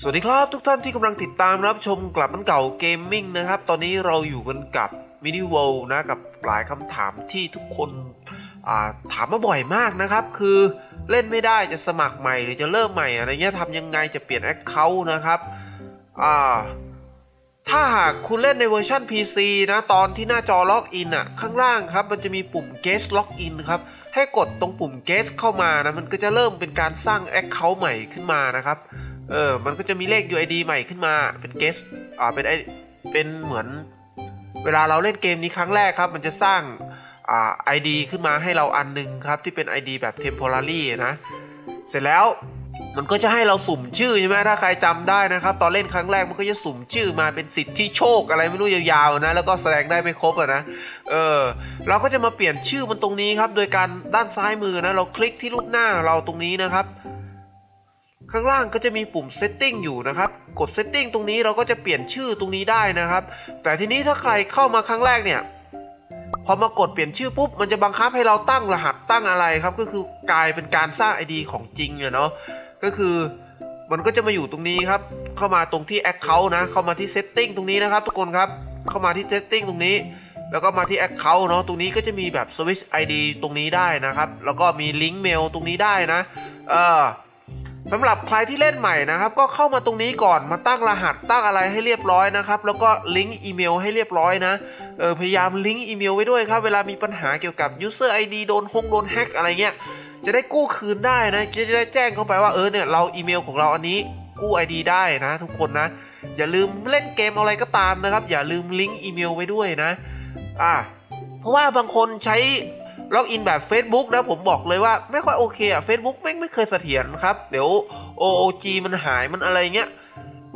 สวัสดีครับทุกท่านที่กำลังติดตามรับชมกลับมันเก่าเกมมิ่งนะครับ ตอนนี้เราอยู่กันกับมินิ w ว r l d นะกับหลายคำถามที่ทุกคนถามมาบ่อยมากนะครับ คือเล่นไม่ได้จะสมัครใหม่หรือจะเริ่มใหม่อะไรเงี้ยทำยังไงจะเปลี่ยน Account นะครับอ่าถ้าหากคุณเล่นในเวอร์ชัน PC นะตอนที่หน้าจอล็อกอินอะข้างล่างครับ มันจะมีปุ่ม Guest Login ครับ ให้กดตรงปุ่ม Guest เข้ามานะมันก็จะเริ่มเป็นการสร้าง Account ใหม่ขึ้นมานะครับ เออ มันก็จะมีเลข UID ใหม่ขึ้นมา เป็น guest อ่า เป็นไอ เป็นเหมือน เวลาเราเล่นเกมนี้ครั้งแรกครับ มันจะสร้าง อ่า ID ขึ้นมาให้เราอันหนึงครับ ที่เป็น ID แบบ temporary นะ เสร็จแล้ว มันก็จะให้เราสุ่มชื่อใช่ไหมถ้าใครจำได้นะครับ ตอนเล่นครั้งแรกมันก็จะสุ่มชื่อมาเป็นสิทธิโชคอะไรไม่รู้ยาวๆนะ แล้วก็แสดงได้ไม่ครบอะนะ เออ เราก็จะมาเปลี่ยนชื่อมันตรงนี้ครับ โดยการด้านซ้ายมือนะ เราคลิกที่รูปหน้าเราตรงนี้นะครับ ข้างล่างก็จะมีปุ่ม setting อยู่นะครับ กด setting ตรงนี้เราก็จะเปลี่ยนชื่อตรงนี้ได้นะครับ แต่ทีนี้ถ้าใครเข้ามาครั้งแรกเนี่ย พอมากดเปลี่ยนชื่อปุ๊บ มันจะบังคับให้เราตั้งรหัสตั้งอะไรครับ ก็คือกลายเป็นการสร้าง ID ของจริงเนาะ ก็คือมันก็จะมาอยู่ตรงนี้ครับ เข้ามาตรงที่ account นะ เข้ามาที่ setting ตรงนี้นะครับ ทุกคนครับ เข้ามาที่ setting ตรงนี้ แล้วก็มาที่ account เนาะ ตรงนี้ก็จะมีแบบ switch ID ตรงนี้ได้นะครับ แล้วก็มีลิงก์เมลตรงนี้ได้นะ เออ สำหรับใครที่เล่นใหม่นะครับ ก็เข้ามาตรงนี้ก่อนมาตั้งรหัสตั้งอะไรให้เรียบร้อยนะครับ แล้วก็ลิงก์อีเมลให้เรียบร้อยนะเออพยายามลิงก์อีเมลไว้ด้วยครับ เวลามีปัญหาเกี่ยวกับ user ID โดนฮงโดนแฮกอะไรเงี้ยจะได้กู้คืนได้นะจะได้แจ้งเข้าไปว่าเออเนี่ยเราอีเมลของเราอันนี้กู้ ID ได้นะ ทุกคนนะ อย่าลืมเล่นเกมอะไรก็ตามนะครับ อย่าลืมลิงก์อีเมลไว้ด้วยนะ อ่าเพราะว่าบางคนใช้ ล็อกอินแบบ Facebook นะผมบอกเลยว่าไม่ค่อยโอเคอะ Facebook ไม่ไม่เคยเสถียรครับ เดี๋ยว OOG มันหายมันอะไรเงี้ย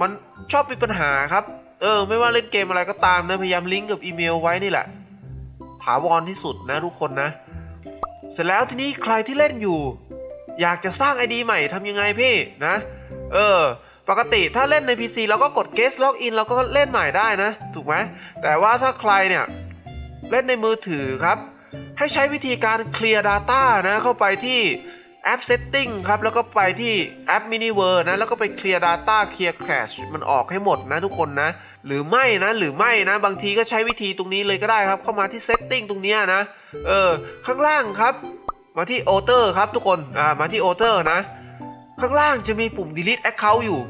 มันชอบมีปัญหาครับ เออ ไม่ว่าเล่นเกมอะไรก็ตามนะ พยายามลิงก์กับอีเมลไว้นี่แหละ ถาวรที่สุดนะทุกคนนะ เสร็จแล้วทีนี้ใครที่เล่นอยู่ อยากจะสร้าง ID ใหม่ทำยังไงพี่นะ เออปกติถ้าเล่นใน PC เราก็กด guest login เราก็เล่นใหม่ได้นะ ถูกไหมแต่ว่าถ้าใครเนี่ย เล่นในมือถือครับ ให้ใช้วิธีการ clear data นะเข้าไปที่แอป setting ครับ แล้วก็ไปที่แอป miniverse นะ แล้วก็ไป clear data clear cache มันออกให้หมดนะทุกคนนะ หรือไม่นะ หรือไม่นะ บางทีก็ใช้วิธีตรงนี้เลยก็ได้ครับ เข้ามาที่ setting ตรงนี้นะ เออ ข้างล่างครับ มาที่ alter ครับทุกคน อ่า มาที่ alter นะ ข้างล่างจะมีปุ่ม delete account อยู่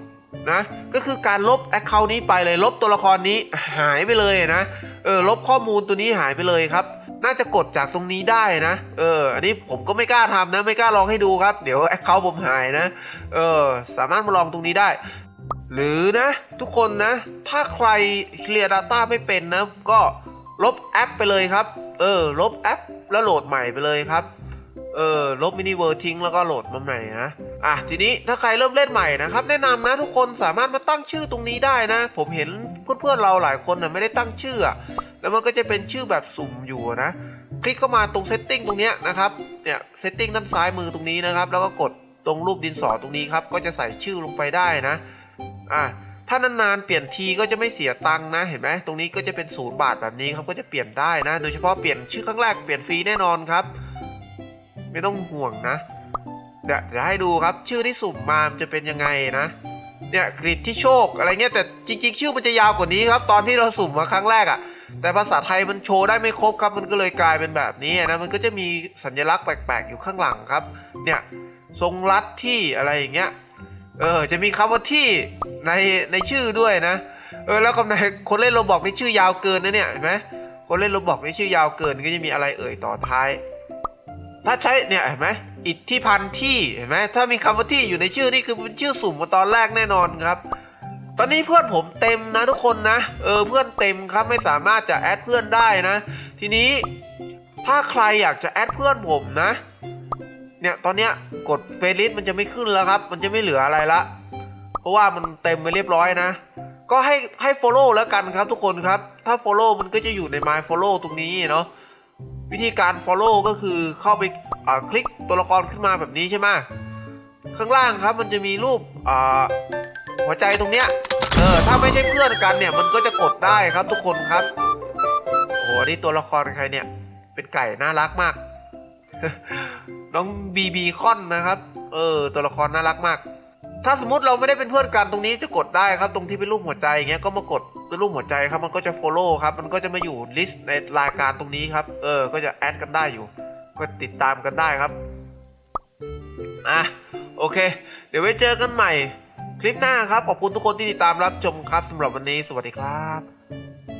นะ ก็คือการลบ account นี้ไปเลย ลบตัวละครนี้หายไปเลยนะ เออ ลบข้อมูลตัวนี้หายไปเลยครับ น่าจะกดจากตรงนี้ได้นะ เออ อันนี้ผมก็ไม่กล้าทำนะ ไม่กล้าลองให้ดูครับ เดี๋ยว account ผมหายนะ เออ สามารถมาลองตรงนี้ได้ หรือนะ ทุกคนนะ ถ้าใคร clear data ไม่เป็นนะ ก็ลบแอปไปเลยครับ เออ ลบแอปแล้วโหลดใหม่ไปเลยครับ เออ ลบมินิเวอร์ทิ้งแล้วก็โหลดมาใหม่นะ อะ ทีนี้ถ้าใครเริ่มเล่นใหม่นะครับ แนะนำนะทุกคนสามารถมาตั้งชื่อตรงนี้ได้นะ ผมเห็นเพื่อนๆเราหลายคนนะไม่ได้ตั้งชื่อ แล้วมันก็จะเป็นชื่อแบบสุ่มอยู่นะ คลิกเข้ามาตรงเซตติ้งตรงนี้นะครับ เนี่ยเซตติ้งด้านซ้ายมือตรงนี้นะครับ แล้วก็กดตรงรูปดินสอตรงนี้ครับ ก็จะใส่ชื่อลงไปได้นะ อะถ้านานๆเปลี่ยนทีก็จะไม่เสียตังค์นะ เห็นไหมตรงนี้ก็จะเป็นศูนย์บาทแบบนี้ครับ ก็จะเปลี่ยนได้นะ โดยเฉพาะเปลี่ยนชื่อครั้งแรกเปลี่ยนฟรีแน่นอนครับ ไม่ต้องห่วงนะ เดี๋ยวเดี๋ยวให้ดูครับ ชื่อที่สุ่มมามจะเป็นยังไงนะ เนี่ยกริดที่โชคอะไรเงี้ย แต่จริง ๆ ชื่อมันจะยาวกว่านี้ครับ ตอนที่เราสุ่มมาครั้งแรกอะ่ะ แต่ภาษาไทยมันโชว์ได้ไม่ครบครับมันก็เลยกลายเป็นแบบนี้นะมันก็จะมีสัญลักษณ์แปลกๆอยู่ข้างหลังครับ เนี่ยทรงรัดที่อะไรอย่างเงี้ยเออจะมีคำว่าที่ในในชื่อด้วยนะ เออแล้วคำในคนเล่นโรบอกในชื่อยาวเกินนะเนี่ยเห็นไหมคนเล่นโรบอกในชื่อยาวเกินก็จะมีอะไรเอ่ยต่อท้าย ถ้าใช้เนี่ยเห็นไหมอิทธิพันธ์ที่เห็นไหมถ้ามีคำว่าที่อยู่ในชื่อนี่คือเป็นชื่อสุ่มมาตอนแรกแน่นอนครับ ตอนนี้เพื่อนผมเต็มนะทุกคนนะ เออเพื่อนเต็มครับไม่สามารถจะแอดเพื่อนได้นะ ทีนี้ถ้าใครอยากจะแอดเพื่อนผมนะ เนี่ยตอนเนี้ยกดเฟรลิสมันจะไม่ขึ้นแล้วครับ มันจะไม่เหลืออะไรละ เพราะว่ามันเต็มไปเรียบร้อยนะ ก็ให้ให้ follow แล้วกันครับทุกคนครับ ถ้า follow มันก็จะอยู่ใน my follow ตรงนี้เนาะวิธีการ follow ก็คือเข้าไปอ่าคลิกตัวละครขึ้นมาแบบนี้ใช่ไหมข้างล่างครับมันจะมีรูปอ่า หัวใจตรงเนี้ย เออ ถ้าไม่ใช่เพื่อนกันเนี่ย มันก็จะกดได้ครับทุกคนครับ โอ้โหนี่ตัวละครใครเนี่ย เป็นไก่น่ารักมาก น้องบีบีคอนนะครับ เออ ตัวละครน่ารักมาก ถ้าสมมติเราไม่ได้เป็นเพื่อนกันตรงนี้จะกดได้ครับ ตรงที่เป็นรูปหัวใจอย่างเงี้ยก็มากดเป็นรูปหัวใจครับ มันก็จะ follow ครับ มันก็จะมาอยู่ลิสต์ในรายการตรงนี้ครับ เออ ก็จะแอดกันได้อยู่ ก็ติดตามกันได้ครับ อะ โอเค เดี๋ยวไว้เจอกันใหม่ คลิปหน้าครับ ขอบคุณทุกคนที่ติดตามรับชมครับสำหรับวันนี้สวัสดีครับ